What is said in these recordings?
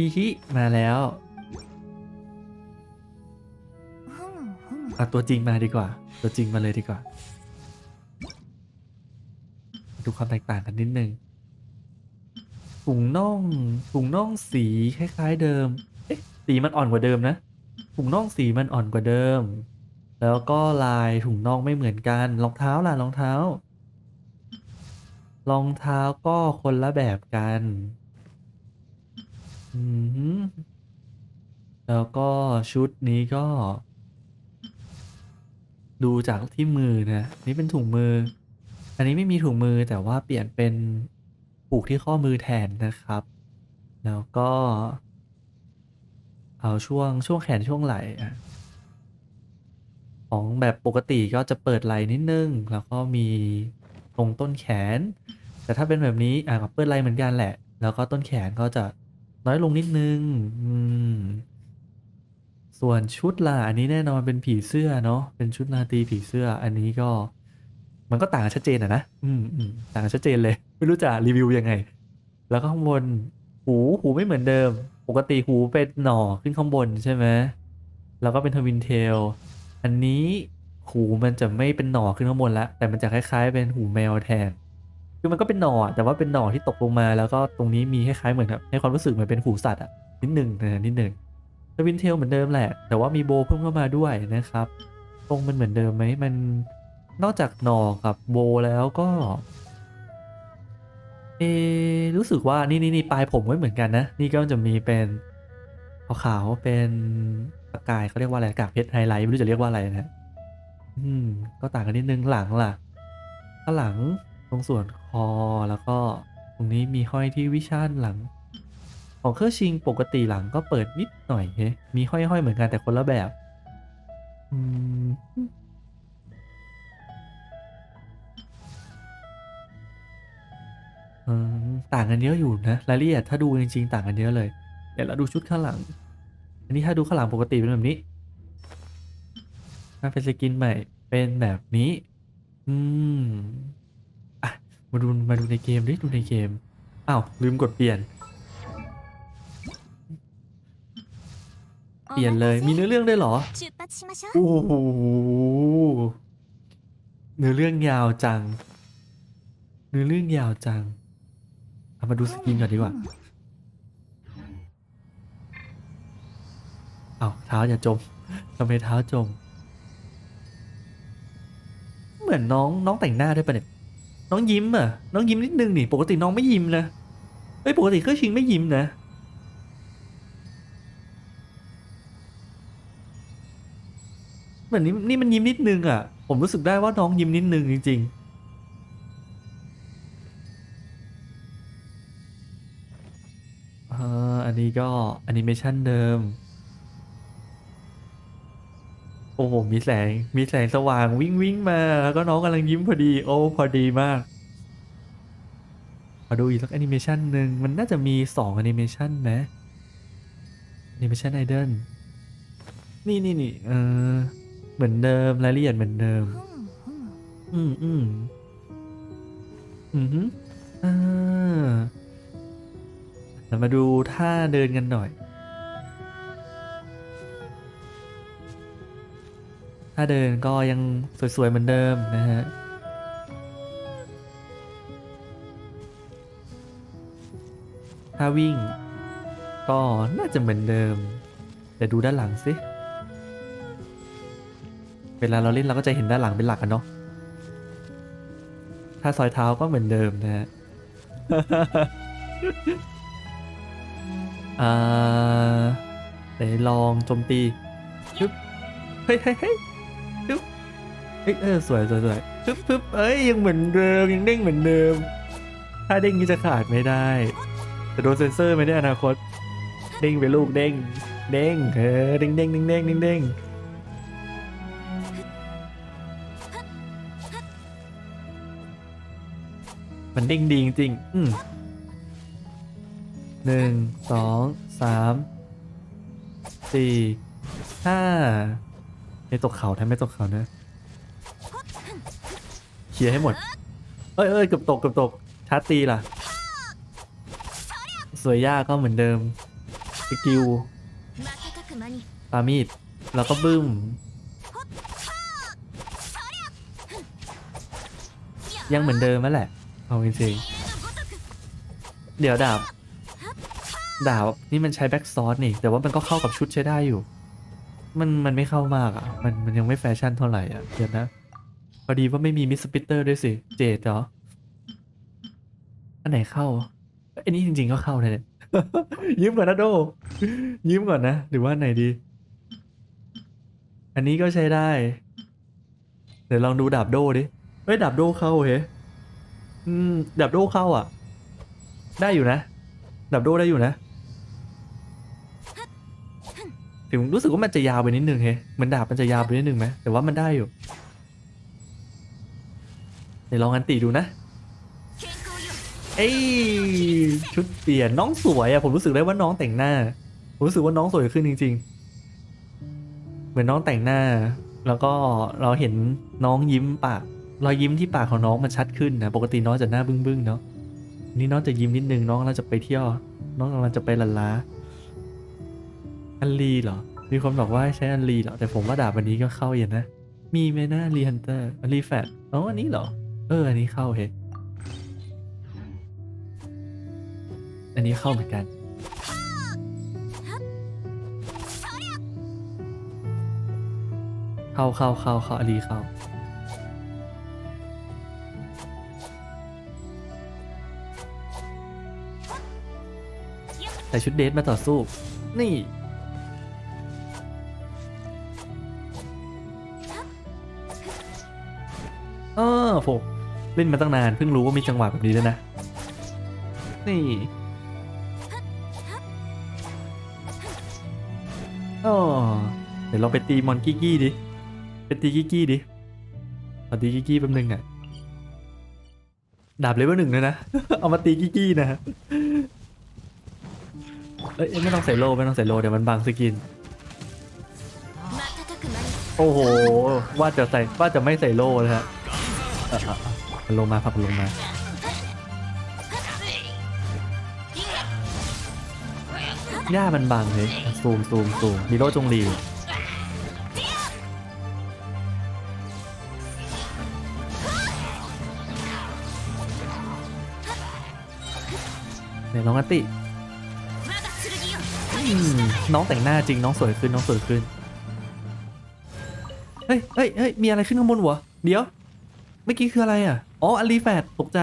อีฮิมาแล้วเอาตัวจริงมาดีกว่า ตัวจริงมาเลยดีกว่า ดูความแตกต่างกันนิดนึงถุงน่องถุงน่องสีคล้าย ๆ เดิม เอ๊ะสีมันอ่อนกว่าเดิมนะถุงน่องสีมันอ่อนกว่าเดิม แล้วก็ลายถุงน่องไม่เหมือนกันรองเท้าล่ะรองเท้ารองเท้าก็คนละแบบกัน อือแล้วก็ชุดนี้ก็ ดูจากที่มือนะนี่เป็นถุงมือ อันนี้ไม่มีถุงมือแต่ว่าเปลี่ยนเป็นผูกที่ข้อมือแทนนะครับ แล้วก็ เอาช่วงช่วงแขนช่วงไหล่ของแบบปกติก็จะเปิดไหล่นิดนึง แล้วก็มีตรงต้นแขน แต่ถ้าเป็นแบบนี้อะก็เปิดไหล่เหมือนกันแหละ แล้วก็ต้นแขนก็จะ น้อยลงนิดนึง อืม ส่วนชุดล่ะอันนี้แน่นอนเป็นผีเสื้อเนาะ เป็นชุดราตรีผีเสื้อ อันนี้ก็ มันก็ต่างชัดเจนอะนะ อืมอืมต่างชัดเจนเลย ไม่รู้จะรีวิวยังไง แล้วก็ข้างบน หู หูไม่เหมือนเดิม ปกติหูเป็นหน่อขึ้นข้างบนใช่ไหม แล้วก็เป็นทวินเทล อันนี้หูมันจะไม่เป็นหน่อขึ้นข้างบนละ แต่มันจะคล้ายๆ เป็นหูแมวแทน คือมันก็เป็นหน่อแต่ว่าเป็นหน่อที่ตกลงมาแล้วก็ตรงนี้มีคล้ายๆเหมือนกับให้ความรู้สึกเหมือนเป็นหูสัตว์อะนิดหนึ่งนะนิดหนึ่งทวินเทลเหมือนเดิมแหละ แต่ว่ามีโบเพิ่มเข้ามาด้วยนะครับตรงมันเหมือนเดิมไหมมันนอกจากหนอกับโบแล้วก็เอรู้สึกว่านี่นี่นี่ปลายผมไม่เหมือนกันนะ นี่ก็จะมีเป็นขาวๆเป็นประกายเขาเรียกว่าอะไรกากเพชรไฮไลท์ไม่รู้จะเรียกว่าอะไรนะอืม ก็ต่างกันนิดนึงหลังล่ะข้างหลังตรงส่วนคอ แล้วก็ตรงนี้มีห้อยที่วิชั่นหลัง ของเครื่องชิงปกติหลังก็เปิดนิดหน่อยเฮ้มีห้อยๆเหมือนกันแต่คนละแบบอืมต่างกันเยอะอยู่นะรายละเอียดถ้าดูจริงๆต่างกันเยอะเลย เดี๋ยวเราดูชุดข้างหลัง อันนี้ถ้าดูข้างหลังปกติเป็นแบบนี้ถ้าเป็นสกินใหม่เป็นแบบนี้ อืม มาดูมาดูในเกมดิดูในเกมอ้าวลืมกดเปลี่ยน เปลี่ยนเลยมีเนื้อเรื่องด้วยเหรอโอ้โหเนื้อเรื่องยาวจัง เนื้อเรื่องยาวจังเอามาดูสกินก่อนดีกว่าเอาเท้าอย่าจมทำไมเท้าจม เหมือนน้องน้องแต่งหน้าด้วยปะเนี่ย น้องยิ้มอะ น้องยิ้มนิดนึงนี่ปกติน้องไม่ยิ้มนะเฮ้ยปกติเครื่องชิงไม่ยิ้มนะ เหมือนนี่นี่มันยิ้มนิดนึงอะ ผมรู้สึกได้ว่าน้องยิ้มนิดนึงจริง ๆอ่าอันนี้ก็แอนิเมชันเดิม โอ้โหมีแสงมีแสงสว่างวิ่งวิ่งมาแล้วก็น้องกำลังยิ้มพอดี โอ้พอดีมากมาดูอีกสักแอนิเมชันหนึ่งมันน่าจะมีสองแอนิเมชันนะแอนิเมชันไอดอลนี่นี่นี่เออเหมือนเดิมรายละเอียดเหมือนเดิม อืมอืมอืมอ่ามาดูท่าเดินกันหน่อย ท่าเดินก็ยังสวยๆเหมือนเดิมนะฮะถ้าวิ่งก็น่าจะเหมือนเดิมแต่ดูด้านหลังสิเวลาเราเล่นเราก็จะเห็นด้านหลังเป็นหลักกันเนาะถ้าซอยเท้าก็เหมือนเดิมนะฮะอ่าไหนลองโจมตีชึบเฮ้ยเฮ้ยเฮ้ย ฮ้ยเออสวยสวยสวยปึ๊บปึ๊บเอ้ยยังเหมือนเดิมยังเด้งเหมือนเดิม ถ้าเด้งนี้จะขาดไม่ได้จะโดนเซนเซอร์ไหมในอนาคต เด้งไปลูกเด้งเด้งเออเด้งเด้งเด้งเด้งเด้งเด้งมันเด้งดีจริงๆอืมหนึ่งสองสามสี่ห้าไม่ตกเขาถ้าไม่ตกเขานะ เคลียร์ให้หมด เอ้ยเอ้ยเกือบตกเกือบตกชาร์ตีล่ะ สวยยากก็เหมือนเดิมสกิลปามีดแล้วก็บึ้มยังเหมือนเดิมนั่นแหละ เอาจริงๆเดี๋ยวดาบ ดาบนี่มันใช้แบ็กซอร์สนี่ แต่ว่ามันก็เข้ากับชุดใช้ได้อยู่ มันมันไม่เข้ามากอะ มันมันยังไม่แฟชั่นเท่าไหร่อะเดี๋ยวนะ พอดีว่าไม่มีมิสปิเตอร์ด้วยสิ เจดเหรอ อันไหนเข้า อันนี้จริงๆก็เข้าเลยเนี่ย ยืมก่อนนะโด ยืมก่อนนะ หรือว่าอันไหนดี อันนี้ก็ใช้ได้ เดี๋ยวลองดูดาบโดดิ เฮ้ย ดาบโดเข้าเฮ้อืม ดาบโดเข้าอะ ได้อยู่นะ ดาบโดได้อยู่นะ ถึงรู้สึกว่ามันจะยาวไปนิดนึงเฮ้เหมือนดาบมันจะยาวไปนิดนึงไหมแต่ว่ามันได้อยู่ เดี๋ยวลองอันตีดูนะ เอ้ยชุดเปลี่ยนน้องสวยอะผมรู้สึกได้ว่าน้องแต่งหน้า ผมรู้สึกว่าน้องสวยขึ้นจริง ๆ เหมือนน้องแต่งหน้า แล้วก็เราเห็นน้องยิ้มปากรอยยิ้มที่ปากของน้องมันชัดขึ้นนะปกติน้องจะหน้าบึ้งๆเนาะนี่น้องจะยิ้มนิดนึงน้องเราจะไปเที่ยว น้องกำลังจะไปลันลาอันลีเหรอ มีคนบอกว่าใช้อันลีเหรอ แต่ผมว่าดาบวันนี้ก็เข้าอย่างนะ มีไหมนะลีฮันเตอร์อันลีแฟดอ๋ออันนี้เหรอ เออ อันนี้เข้าเฮอันนี้เข้าเหมือนกัน เข้าเข้าเข้าเข้าอันนี้เข้า ใส่ชุดเดทมาต่อสู้ นี่ เล่นมาตั้งนานเพิ่งรู้ว่ามีจังหวะแบบนี้ด้วยนะ นี่ โอ้เดี๋ยวเราไปตีมอนกี้กี้ดิ ไปตีกี้กี้ดิเอาตีกี้กี้แป๊บนึงอะ ดาบเลเวลหนึ่งเลยนะ เอามาตีกี้กี้นะเอ้ยไม่ต้องใส่โลไม่ต้องใส่โลเดี๋ยวมันบังสกิน โอ้โห ว่าจะใส่ว่าจะไม่ใส่โลนะฮะันลงมาพับลงมาหญ้ามันบางเลยซูมซูมซูมมีโรจงรีเนี่ยน้องอติน้องแต่งหน้าจริงน้องสวยขึ้นน้องสวยขึ้น เฮ้ยเฮ้ยเฮ้ยมีอะไรขึ้นข้างบนวะเดี๋ยว เมื่อกี้คืออะไรอะ อ๋ออลีแฟดตกใจ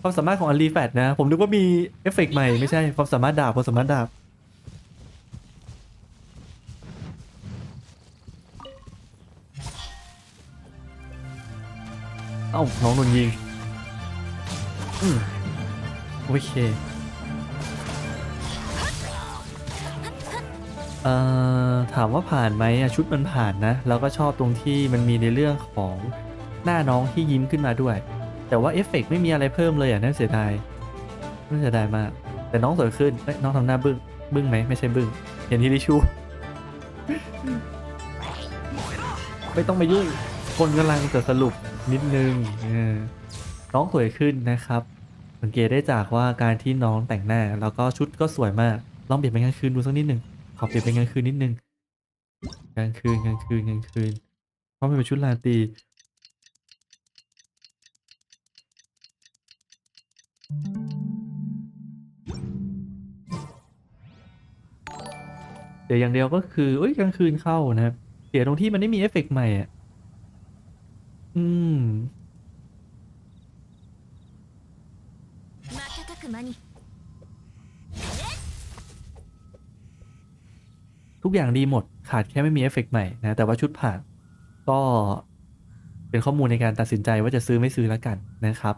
ความสามารถของอลีแฟดนะ ผมนึกว่ามีเอฟเฟกต์ใหม่ไม่ใช่ความสามารถดาบความสามารถดาบเอ้าน้องโดนยิงอืมโอเคเอ่อถามว่าผ่านไหมชุดมันผ่านนะ แล้วก็ชอบตรงที่มันมีในเรื่องของหน้าน้องที่ยิ้มขึ้นมาด้วย แต่ว่าเอฟเฟกต์ไม่มีอะไรเพิ่มเลยอะน่าเสียดายน่าเสียดายมาก แต่น้องสวยขึ้นเอ้ยน้องทำหน้าบึ้งบึ้งไหมไม่ใช่บึ้งเห็นที่ดิชูไม่ต้องมายุ่งคนกำลังจะสรุปนิดนึงน้องสวยขึ้นนะครับ สังเกตได้จากว่าการที่น้องแต่งหน้า แล้วก็ชุดก็สวยมาก ลองเปลี่ยนเป็นกลางคืนดูสักนิดหนึ่งขอเปลี่ยนเป็นกลางคืนนิดนึงกลางคืนกลางคืนกลางคืนเพราะมันเป็นชุดราตี เดี๋ยวอย่างเดียวก็คือเอ้ยกลางคืนเข้านะเสียตรงที่มันไม่มีเอฟเฟกใหม่อะอืมทุกอย่างดีหมดขาดแค่ไม่มีเอฟเฟกใหม่นะ แต่ว่าชุดผ่านก็เป็นข้อมูลในการตัดสินใจว่าจะซื้อไม่ซื้อแล้วกันนะครับ